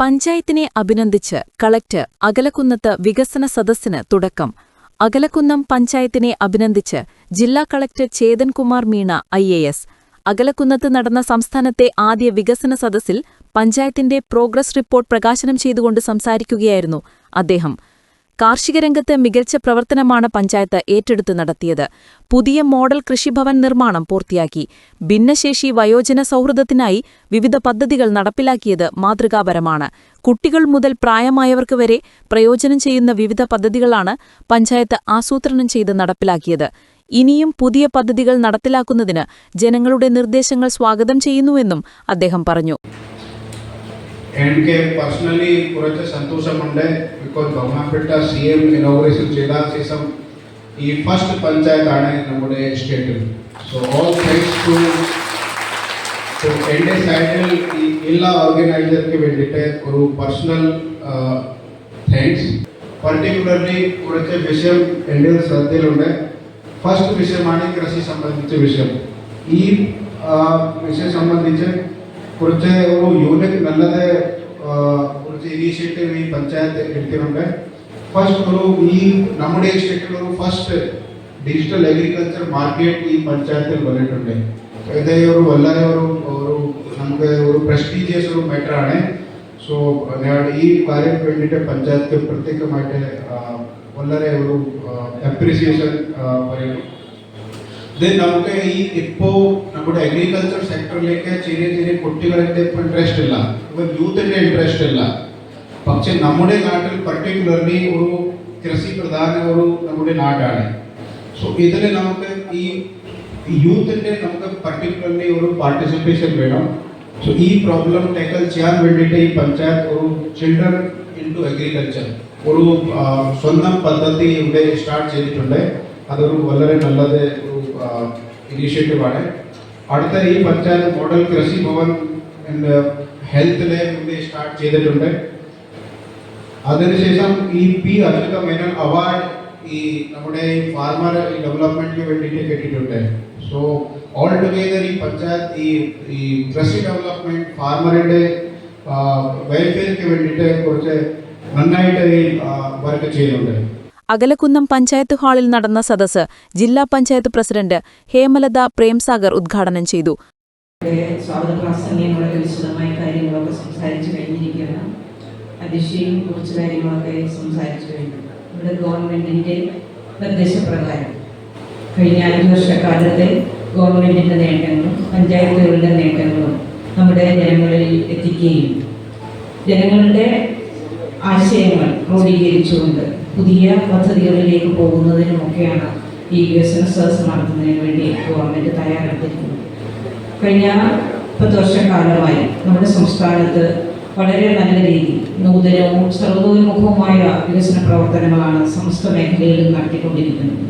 പഞ്ചായത്തിനെ അഭിനന്ദിച്ച് കളക്ടർ അകലക്കുന്നത്ത് വികസന സദസ്സിന് തുടക്കം. അകലക്കുന്നം പഞ്ചായത്തിനെ അഭിനന്ദിച്ച് ജില്ലാ collector Chethankumar Meena I A S. അകലക്കുന്നത്ത് നടന്ന സംസ്ഥാനത്തെ ആദ്യ വികസന സദസ്സിൽ പഞ്ചായത്തിന്റെ പ്രോഗ്രസ് റിപ്പോർട്ട് പ്രകാശനം ചെയ്തുകൊണ്ട് സംസാരിക്കുകയായിരുന്നു അദ്ദേഹം. കാർഷിക രംഗത്ത് മികച്ച പ്രവർത്തനമാണ് പഞ്ചായത്ത് ഏറ്റെടുത്ത് നടത്തിയത്. പുതിയ മോഡൽ കൃഷിഭവൻ നിർമ്മാണം പൂർത്തിയാക്കി. ഭിന്നശേഷി വയോജന സൗഹൃദത്തിനായി വിവിധ പദ്ധതികൾ നടപ്പിലാക്കിയത് മാതൃകാപരമാണ്. കുട്ടികൾ മുതൽ പ്രായമായവർക്ക് വരെ പ്രയോജനം ചെയ്യുന്ന വിവിധ പദ്ധതികളാണ് പഞ്ചായത്ത് ആസൂത്രണം ചെയ്ത് നടപ്പിലാക്കിയത്. ഇനിയും പുതിയ പദ്ധതികൾ നടപ്പിലാക്കുന്നതിന് ജനങ്ങളുടെ നിർദ്ദേശങ്ങൾ സ്വാഗതം ചെയ്യുന്നുവെന്നും അദ്ദേഹം പറഞ്ഞു. എനിക്ക് പേഴ്സണലി കുറച്ച് സന്തോഷമുണ്ട്. ബിക്കോസ് ബഹുമാനപ്പെട്ട സി എം ഇനോഗ്രേഷൻ ചെയ്ത ശേഷം ഈ ഫസ്റ്റ് പഞ്ചായത്താണ് നമ്മുടെ സ്റ്റേറ്റിൽ സോ ഓൾ താങ്ക്സ് ടു എന്റെ സൈഡിൽ ഈ എല്ലാ ഓർഗനൈസർക്ക് വേണ്ടിയിട്ട് ഒരു പേഴ്സണൽ താങ്ക്സ് പർട്ടിക്കുലർലി കുറച്ച് വിഷയം എന്റെ ശ്രദ്ധയിലുണ്ട്. ഫസ്റ്റ് വിഷയമാണ് കൃഷി സംബന്ധിച്ച വിഷയം. ഈ വിഷയം സംബന്ധിച്ച് കുറച്ച് ഒരു യൂണിറ്റ് നല്ലത് ആ, കുറച്ച് ഇനീഷ്യേറ്റീവ് ഈ പഞ്ചായത്ത് എടുത്തിട്ടുണ്ട് ഫസ്റ്റ് ഒരു ഈ നമ്മുടെ സ്റ്റേറ്റിൽ ഒരു ഫസ്റ്റ് ഡിജിറ്റൽ അഗ്രികൾച്ചർ മാർക്കറ്റ് ഈ പഞ്ചായത്തിൽ വന്നിട്ടുണ്ട് ഇത് ഒരു വളരെ ഒരു ഒരു നമുക്ക് ഒരു പ്രസ്റ്റീജിയസ് ഒരു മാറ്റർ ആണ് സോ ഞാൻ ഈ കാര്യം വേണ്ടിയിട്ട് പഞ്ചായത്ത് പ്രത്യേകമായിട്ട് ആ, വളരെ ഒരു അപ്രീസിയേഷൻ പറയുന്നു ഇത് നമുക്ക് ഈ ഇപ്പോ നമ്മുടെ അഗ്രികൾച്ചർ സെക്ടറിലേക്ക് ചെറിയ ചെറിയ കുട്ടികളുടെ ഇപ്പൊ ഇൻട്രസ്റ്റ് ഇല്ല. ഇപ്പൊ യൂത്തിന്റെ ഇൻട്രസ്റ്റ് ഇല്ല. പക്ഷെ നമ്മുടെ നാട്ടിൽ പർട്ടിക്കുലർലി ഒരു കൃഷി പ്രധാന ഒരു നമ്മുടെ നാടാണ്. സോ ഇതിൽ നമുക്ക് ഈ യൂത്തിന്റെ നമുക്ക് പർട്ടിക്കുലർലി ഒരു പാർട്ടിസിപ്പേഷൻ വേണം. സോ ഈ പ്രോബ്ലം ടാക്കിൾ ചെയ്യാൻ വേണ്ടിയിട്ട് ഈ പഞ്ചായത്ത് ഒരു ചിൽഡ്രൻ ഇൻ ടു അഗ്രികൾച്ചർ ഒരു സ്വന്തം പദ്ധതി ഇവിടെ സ്റ്റാർട്ട് ചെയ്തിട്ടുണ്ട്. അതൊരു വളരെ നല്ലത് ഒരു ഇനീഷ്യേറ്റീവ് ആണ് അടുത്ത ഈ പഞ്ചായത്ത് മോഡൽ കൃഷി ഭവൻ ഹെൽത്തിലെ ഇവിടെ സ്റ്റാർട്ട് ചെയ്തിട്ടുണ്ട്. അതിനുശേഷം ഈ പി അബ്ദുൽ മേനൻ അവാർഡ് ഈ നമ്മുടെ ഫാർമർ ഡെവലപ്മെന്റിന് വേണ്ടിയിട്ട് കിട്ടിയിട്ടുണ്ട് സോ ഓൾ ടുഗെദർ ഈ പഞ്ചായത്ത് ഈ ഈ കൃഷി ഡെവലപ്മെന്റ് ഫാർമറിന്റെ വെൽഫെയർക്ക് വേണ്ടിയിട്ട് കുറച്ച് നന്നായിട്ട് വർക്ക് ചെയ്യുന്നുണ്ട്. അകലക്കുന്നം പഞ്ചായത്ത് ഹാളിൽ നടന്ന സദസ് ജില്ലാ പഞ്ചായത്ത് പ്രസിഡന്റ് ഹേമലത പ്രേംസാഗർ ഉദ്ഘാടനം ചെയ്തു. സംസാരിച്ചു കഴിഞ്ഞിരിക്കുകയാണ്. സംസാരിച്ചു ഗവൺമെന്റിന്റെ കഴിഞ്ഞ അഞ്ച് വർഷക്കാലത്തെ ഗവൺമെന്റിന്റെ നേട്ടങ്ങളും പഞ്ചായത്തുകളുടെ നേട്ടങ്ങളും നമ്മുടെ ജനങ്ങളിൽ എത്തിക്കുകയും ജനങ്ങളുടെ ആശയങ്ങൾ ക്രോഡീകരിച്ചുകൊണ്ട് പുതിയ പദ്ധതികളിലേക്ക് പോകുന്നതിനുമൊക്കെയാണ് ഈ വികസന സദസ് നടത്തുന്നതിന് വേണ്ടി ഗവൺമെന്റ് തയ്യാറെടുത്തിരിക്കുന്നത്. കഴിഞ്ഞ പത്ത് വർഷക്കാലമായി നമ്മുടെ സംസ്ഥാനത്ത് വളരെ നല്ല രീതിയിൽ നൂതനവും സർവതോന്മുഖവുമായ വികസന പ്രവർത്തനങ്ങളാണ് സമസ്ത മേഖലയിലും നടത്തിക്കൊണ്ടിരിക്കുന്നത്.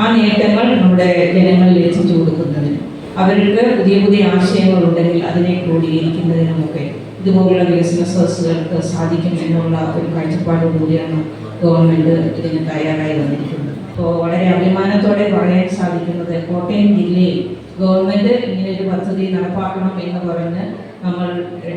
ആ നേട്ടങ്ങൾ നമ്മുടെ ജനങ്ങളിൽ എത്തിച്ചു കൊടുക്കുന്നതിന് അവർക്ക് പുതിയ പുതിയ ആശയങ്ങൾ ഉണ്ടെങ്കിൽ അതിനെ ക്രോഡീകരിക്കുന്നതിനുമൊക്കെ ഇതുപോലുള്ള വികസന സദസ്സുകൾക്ക് സാധിക്കും എന്നുള്ള ഒരു കാഴ്ചപ്പാടോടുകൂടിയാണ് ഗവൺമെന്റ് ഇതിന് തയ്യാറായി വന്നിരിക്കുന്നത്. അപ്പോൾ വളരെ അഭിമാനത്തോടെ പറയാൻ സാധിക്കുന്നത് കോട്ടയം ജില്ലയിൽ ഗവൺമെന്റ് ഇങ്ങനെ ഒരു പദ്ധതി നടപ്പാക്കണം എന്ന് പറഞ്ഞ് നമ്മൾ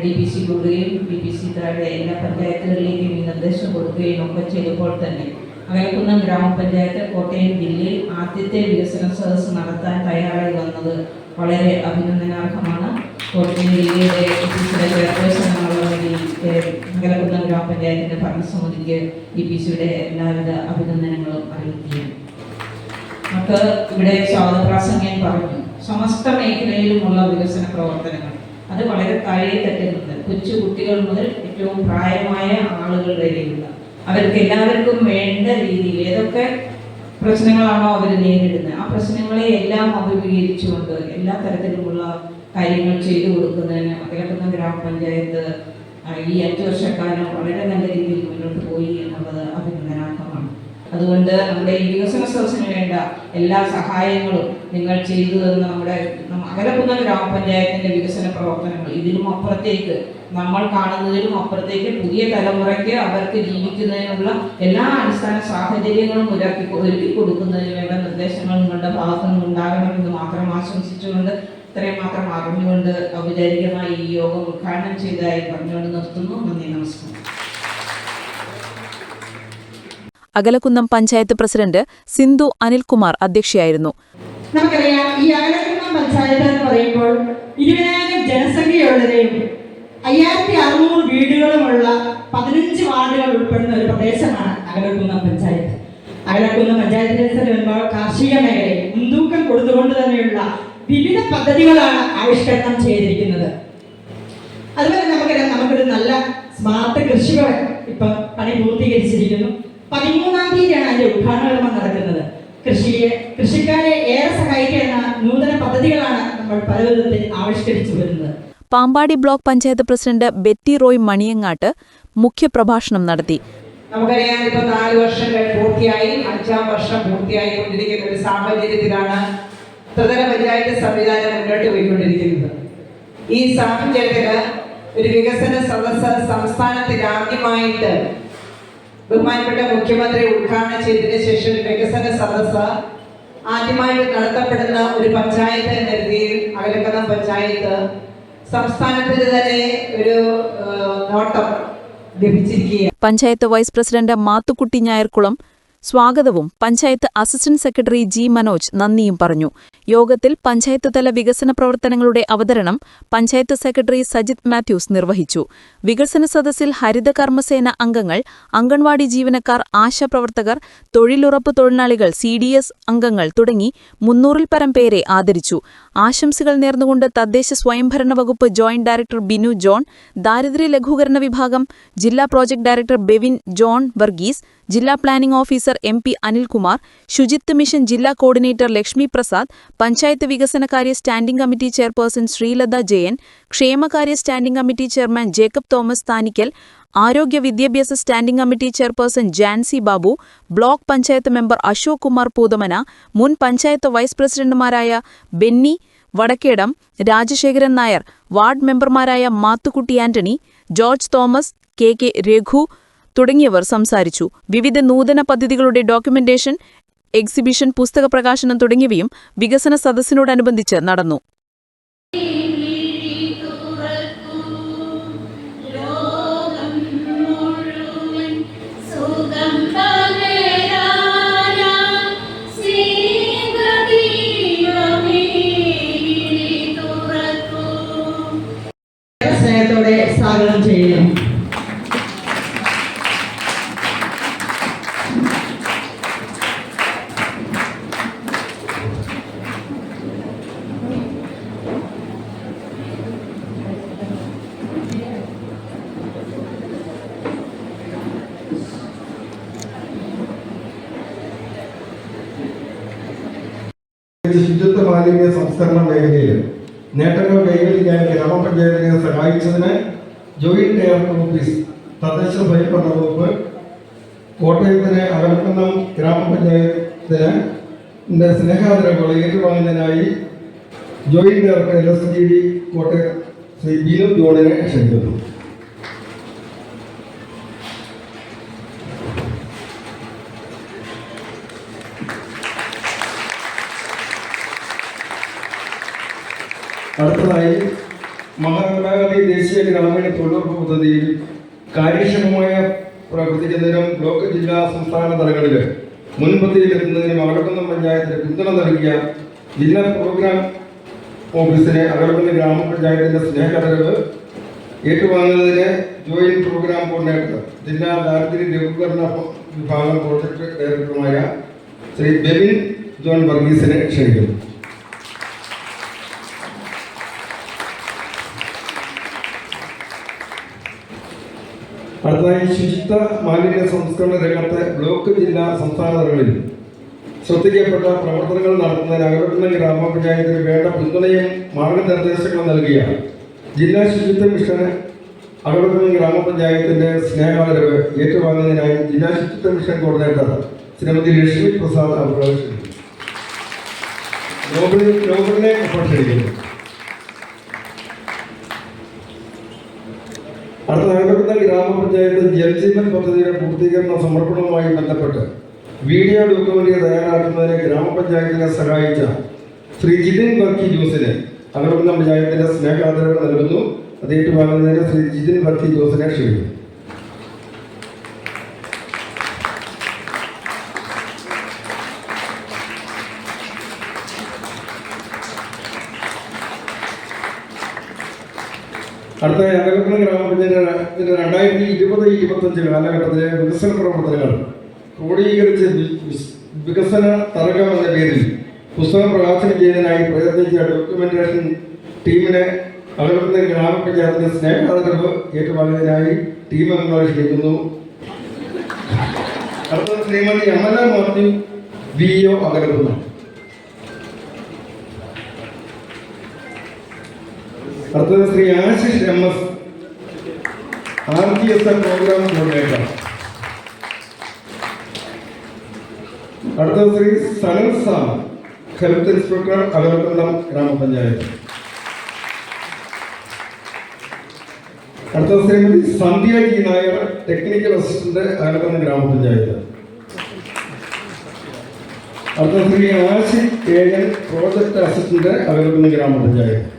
ഡി പി സി കൂടുകയും ഡി പി സി താഴെ എല്ലാ പഞ്ചായത്തുകളിലേക്കും ഈ നിർദ്ദേശം കൊടുക്കുകയും ഒക്കെ ചെയ്തപ്പോൾ തന്നെ അകലക്കുന്നം ഗ്രാമപഞ്ചായത്ത് കോട്ടയം ജില്ലയിൽ ആദ്യത്തെ വികസന സദസ്സ് നടത്താൻ തയ്യാറായി വന്നത് വളരെ അഭിനന്ദനാർഹമാണ്. കോട്ടയം ജില്ലയുടെ ഓഫീസിലെ ചെയർപേഴ്സൺ എന്നുള്ള നിലയിൽ ഏഹ്, അകലക്കുന്നം ഗ്രാമപഞ്ചായത്തിന്റെ ഭരണസമിതിക്ക് ഡി പി സിയുടെ എല്ലാവിധ അഭിനന്ദനങ്ങളും അറിയിക്കുകയാണ് നമുക്ക് ഇവിടെ സ്വാഗതപ്രാസംഗം പറഞ്ഞു. സമസ്ത മേഖലയിലുമുള്ള വികസന പ്രവർത്തനങ്ങൾ. അത് വളരെ താഴെ തട്ടുന്നുണ്ട് കൊച്ചു കുട്ടികൾ മുതൽ ഏറ്റവും പ്രായമായ ആളുകൾ വരെയുള്ള അവർക്ക് എല്ലാവർക്കും വേണ്ട രീതിയിൽ ഏതൊക്കെ പ്രശ്നങ്ങളാണോ അവർ നേരിടുന്നത്. ആ പ്രശ്നങ്ങളെ എല്ലാം അഭിമുഖീകരിച്ചുകൊണ്ട് എല്ലാ തരത്തിലുമുള്ള കാര്യങ്ങൾ ചെയ്തു കൊടുക്കുന്നതിന് അകലക്കുന്ന ഗ്രാമപഞ്ചായത്ത് ഈ അഞ്ചു വർഷക്കാലം വളരെ നല്ല രീതിയിൽ മുന്നോട്ട് പോയി എന്നുള്ളത് അഭിനന്ദനാർഹമാണ്. അതുകൊണ്ട് നമ്മുടെ ഈ വികസന സദസ്സിന് വേണ്ട എല്ലാ സഹായങ്ങളും നിങ്ങൾ ചെയ്തു തന്ന നമ്മുടെ അകലപ്പുന്ന ഗ്രാമപഞ്ചായത്തിന്റെ വികസന പ്രവർത്തനങ്ങൾ ഇതിലും അപ്പുറത്തേക്ക് നമ്മൾ കാണുന്നതിലും അപ്പുറത്തേക്ക് പുതിയ തലമുറയ്ക്ക് അവർക്ക് ജീവിക്കുന്നതിനുള്ള എല്ലാ അടിസ്ഥാന സാഹചര്യങ്ങളും ഒരുക്കി ഒരുക്കി കൊടുക്കുന്നതിന് വേണ്ട നിർദ്ദേശങ്ങൾ നിങ്ങളുടെ ഭാഗത്തു ഉണ്ടാകണം ഉണ്ടാകണമെന്ന് മാത്രം ആശംസിച്ചുകൊണ്ട് ഇത്രയും മാത്രം അറിഞ്ഞുകൊണ്ട് ഔപചാരികമായി ഈ യോഗം ഉദ്ഘാടനം ചെയ്തതായി പറഞ്ഞുകൊണ്ട് നിർത്തുന്നു. നന്ദി നമസ്കാരം. അകലക്കുന്നം പഞ്ചായത്ത് പ്രസിഡന്റ് സിന്ധു അനിൽകുമാർ അധ്യക്ഷയായിരുന്നു. നമുക്കറിയാം ഈ അകലക്കുന്നം പഞ്ചായത്ത് എന്ന് പറയുമ്പോൾ ഇരുപതിനായിരം ജനസംഖ്യയുള്ളവരെയും അയ്യായിരത്തി അറുന്നൂറ് വീടുകളുമുള്ള പതിനഞ്ച് വാർഡുകൾ ഉൾപ്പെടുന്ന ഒരു പ്രദേശമാണ് അകലക്കുന്നം പഞ്ചായത്ത്. അകലക്കുന്നം പഞ്ചായത്തിന്റെ കാർഷിക മേഖലയിൽ മുൻതൂക്കം കൊടുത്തുകൊണ്ട് തന്നെയുള്ള വിവിധ പദ്ധതികളാണ് ആവിഷ്കരണം ചെയ്തിരിക്കുന്നത്. അതുപോലെ നമുക്കറിയാം നമുക്കൊരു നല്ല സ്മാർട്ട് കൃഷികൾ ഇപ്പൊ പണി പൂർത്തീകരിച്ചിരിക്കുന്നു. പതിമൂന്നാം തീയതിയാണ് അതിന്റെ ഉദ്ഘാടനം നടക്കുന്നത്. കൃഷിയെ കൃഷിക്കാരെ ഏറെ സഹായിക്കുന്ന നൂതന പദ്ധതികളാണ് നമ്മൾ പല വിധത്തിൽ ആവിഷ്കരിച്ചു വരുന്നത്. പാമ്പാടി ബ്ലോക്ക് പഞ്ചായത്ത് പ്രസിഡന്റ് ബെറ്റി റോയ് മണിയങ്ങാട്ട് മുഖ്യപ്രഭാഷണം നടത്തി. നമുക്കറിയാം ഇപ്പൊ നാല് വർഷം പൂർത്തിയായി. അഞ്ചാം വർഷം പൂർത്തിയായി കൊണ്ടിരിക്കുന്ന ഒരു സാഹചര്യത്തിലാണ് ത്രിതല പഞ്ചായത്ത് സംവിധാനം മുന്നോട്ട് പോയിക്കൊണ്ടിരിക്കുന്നത്. ഈ സാഹചര്യത്തിൽ ഒരു വികസന സദസ്സ് സംസ്ഥാനത്തിൽ ആദ്യമായിട്ട് ബഹുമാനപ്പെട്ട മുഖ്യമന്ത്രി ഉദ്ഘാടനം ചെയ്തതിനു ശേഷം ഒരു വികസന സദസ്സ് ആദ്യമായിട്ട് നടത്തപ്പെടുന്ന ഒരു പഞ്ചായത്ത് എന്ന രീതിയിൽ അകലക്കഥം പഞ്ചായത്ത് സംസ്ഥാനത്തിന് തന്നെ ഒരു നോട്ടം ലഭിച്ചിരിക്കുകയാണ്. പഞ്ചായത്ത് വൈസ് പ്രസിഡന്റ് മാത്തുക്കുട്ടി ഞായർകുളം സ്വാഗതവും panchayat assistant secretary G Manoj നന്ദിയും പറഞ്ഞു. യോഗത്തിൽ പഞ്ചായത്ത് തല വികസന പ്രവർത്തനങ്ങളുടെ അവതരണം പഞ്ചായത്ത് സെക്രട്ടറി സജിത് മാത്യൂസ് നിർവഹിച്ചു. വികസന സദസ്സിൽ ഹരിത കർമ്മസേന അംഗങ്ങൾ അംഗൻവാടി ജീവനക്കാർ ആശാപ്രവർത്തകർ തൊഴിലുറപ്പ് തൊഴിലാളികൾ സി ഡി എസ് അംഗങ്ങൾ തുടങ്ങി മുന്നൂറിൽ പരം പേരെ ആദരിച്ചു. ആശംസകൾ നേർന്നുകൊണ്ട് തദ്ദേശ സ്വയംഭരണ വകുപ്പ് ജോയിന്റ് ഡയറക്ടർ ബിനു ജോൺ ദാരിദ്ര്യ ലഘൂകരണ വിഭാഗം ജില്ലാ പ്രോജക്ട് ഡയറക്ടർ ബെവിൻ ജോൺ വർഗീസ് ജില്ലാ planning officer M P Anilkumar Suchitwa mission ജില്ലാ കോർഡിനേറ്റർ ലക്ഷ്മി പ്രസാദ് പഞ്ചായത്ത് വികസനകാര്യ standing committee chairperson Sreelatha Jayan ക്ഷേമകാര്യ standing committee chairman Jacob Thomas Thanikkal ആരോഗ്യ വിദ്യാഭ്യാസ standing committee chairperson Jancy Babu block panchayat member Ashok Kumar Poothamana മുൻ panchayat vice പ്രസിഡന്റുമാരായ Benny Vadakkedam Rajasekharan Nair ward മെമ്പർമാരായ Mathukutty Antony George Thomas K K Raghu തുടങ്ങിയവർ സംസാരിച്ചു. വിവിധ നൂതന പദ്ധതികളുടെ ഡോക്യുമെന്റേഷൻ എക്സിബിഷൻ പുസ്തക പ്രകാശനം തുടങ്ങിയവയും വികസന സദസ്സിനോടനുബന്ധിച്ച് നടന്നു. ശുചിത്വ മാലിന്യ സംസ്കരണ മേഖലയിൽ നേട്ടങ്ങൾ കൈവരിക്കാൻ ഗ്രാമപഞ്ചായത്തിനെ സഹായിച്ചതിന് ജോയിന്റ് ഡയറക്ടർ ഓഫീസ് തദ്ദേശ സ്വയംഭരണ വകുപ്പ് കോട്ടയത്തിന് അകൽക്കുന്നം ഗ്രാമപഞ്ചായത്തിന് സ്നേഹാദരവുകൾ ഏറ്റുവാങ്ങുന്നതിനായി joint director L S G D Kottayam Sree Binu ജോണിനെ ക്ഷണിക്കുന്നു. അടുത്തതായി മഹാത്മാഗാന്ധി ദേശീയ ഗ്രാമീണ തൊഴിലുറപ്പ് പദ്ധതിയിൽ കാര്യക്ഷമമായ പ്രവർത്തിക്കുന്നതിനും ബ്ലോക്ക് ജില്ലാ സംസ്ഥാന തലങ്ങളിൽ മുൻപന്തിയിലെത്തുന്നതിനും അകലക്കുന്നം പഞ്ചായത്തിന് പിന്തുണ നൽകിയ ജില്ലാ പ്രോഗ്രാം ഓഫീസിനെ അകലക്കുന്ന ഗ്രാമപഞ്ചായത്തിന്റെ സ്നേഹകടകൾ ഏറ്റുവാങ്ങുന്നതിന് ജോയിന്റ് പ്രോഗ്രാം കോർഡിനേറ്റർ ജില്ലാ ദാരിദ്ര്യ ലഘൂകരണ വിഭാഗം പ്രോജക്ട് ഡയറക്ടറുമായ ശ്രീ ബെബിൻ ജോൺ വർഗീസിനെ ക്ഷണിക്കുന്നു. അടുത്തതായി ശുചിത്വ മാലിന്യ സംസ്കരണ രംഗത്തെ ബ്ലോക്ക് ജില്ലാ സംസ്ഥാന തലങ്ങളിൽ ശ്രദ്ധിക്കപ്പെട്ട പ്രവർത്തനങ്ങൾ നടത്തുന്നതിന് അകലക്കുന്ന ഗ്രാമപഞ്ചായത്തിന് വേണ്ട പിന്തുണയും മാർഗനിർദ്ദേശങ്ങളും നൽകിയ ജില്ലാ ശുചിത്വ മിഷന് അകലക്കുന്ന ഗ്രാമപഞ്ചായത്തിന്റെ സ്നേഹാദരവ് ഏറ്റുവാങ്ങുന്നതിനായി ജില്ലാ ശുചിത്വ മിഷൻ കോർഡിനേറ്റർ ശ്രീമതി ലക്ഷ്മി പ്രസാദ് അവർ നോബിൾ നോബിളിനെ ഒപ്പം ക്ഷണിക്കുന്നു അടുത്ത അകലക്കുന്ന ഗ്രാമപഞ്ചായത്ത് ജൽജീവൻ പദ്ധതിയുടെ പൂർത്തീകരണ സമർപ്പണവുമായി ബന്ധപ്പെട്ട് വീഡിയോ ഡോക്യുമെന്ററി തയ്യാറാക്കുന്നതിന് ഗ്രാമപഞ്ചായത്തിനെ സഹായിച്ച ശ്രീ ജിതിൻ ബർക്കി ജോസിന് അകലക്കുന്നം പഞ്ചായത്തിന്റെ സ്നേഹാദരവ് നൽകുന്നു. അത് ഏറ്റുവാങ്ങുന്നതിന് ശ്രീ ജിതിൻ ബർക്കി ജോസിനെ ക്ഷണിക്കുന്നു. അടുത്ത അകലക്കുന്ന ഗ്രാമപഞ്ചായത്തിന്റെ രണ്ടായിരത്തി ഇരുപത് ഇരുപത്തഞ്ച് കാലഘട്ടത്തിലെ വികസന പ്രവർത്തനങ്ങൾ ക്രോഡീകരിച്ച് വികസന തർക്കം എന്ന പേരിൽ പുസ്തകം പ്രകാശനം ചെയ്യുന്നതിനായി പ്രയത്നിച്ച ഡോക്യുമെന്റേഷൻ ടീമിനെ അകലക്കുന്ന ഗ്രാമപഞ്ചായത്തിന്റെ സ്നേഹാദരവ് ഏറ്റുവാങ്ങുന്നതിനായി ടീം അംഗങ്ങളെ ക്ഷണിക്കുന്നു അടുത്തത് ശ്രീമതി അമല മാത്യു വി ഒ അകലക്കുന്ന അടുത്തത് Sree Ashish M S. R G S M program coordinator. അടുത്തത് ശ്രീ സനൽ സാം ഹെൽത്ത് ഇൻസ്പെക്ടർ അകലക്കുന്നം ഗ്രാമപഞ്ചായത്ത്. അടുത്തത് Sreemathi Sandhya G Nair technical assistant Akalakunnam ഗ്രാമപഞ്ചായത്ത്. അടുത്തത് Sree Ashish K N project assistant Akalakunnam ഗ്രാമപഞ്ചായത്ത്.